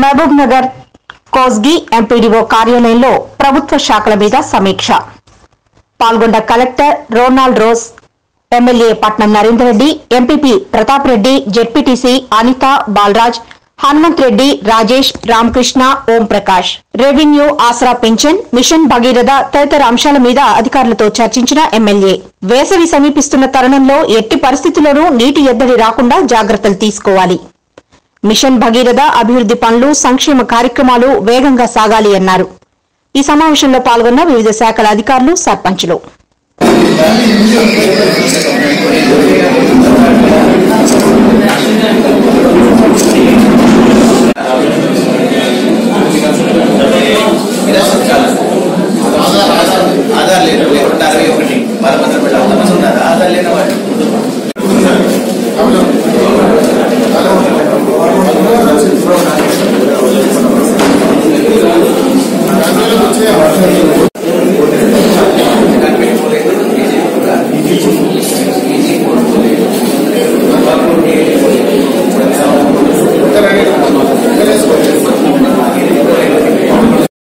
Mahabub Nagar Kosgi MPDO కార్యాలయంలో ప్రభుత్వ శాఖల మీద సమీక్ష. పాల్గొన్న collector Ronald Rose MLA Patnam Narender Reddy MPP Pratap Reddy ZPTC Anitha Balaraj Hanumanth Reddy Rajesh Ramakrishna Om Prakash revenue Aasara pension mission Bhagiratha తదితర అంశాల మీద అధికారులతో చర్చించిన ఎమ్మెల్యే. వేసవి సమీపిస్తున్న తరుణంలో ఎట్టి పరిస్థితుల్లోనూ నీటి ఎద్దడి రాకుండా జాగ్రత్తలు తీసుకోవాలి. మిషన్ భగీరథ అభివృద్ది పనులు సంక్షేమ కార్యక్రమాలు వేగంగా సాగాలి అన్నారు. ఈ సమావేశంలో పాల్గొన్న వివిధ శాఖల అధికారులు సర్పంచులు.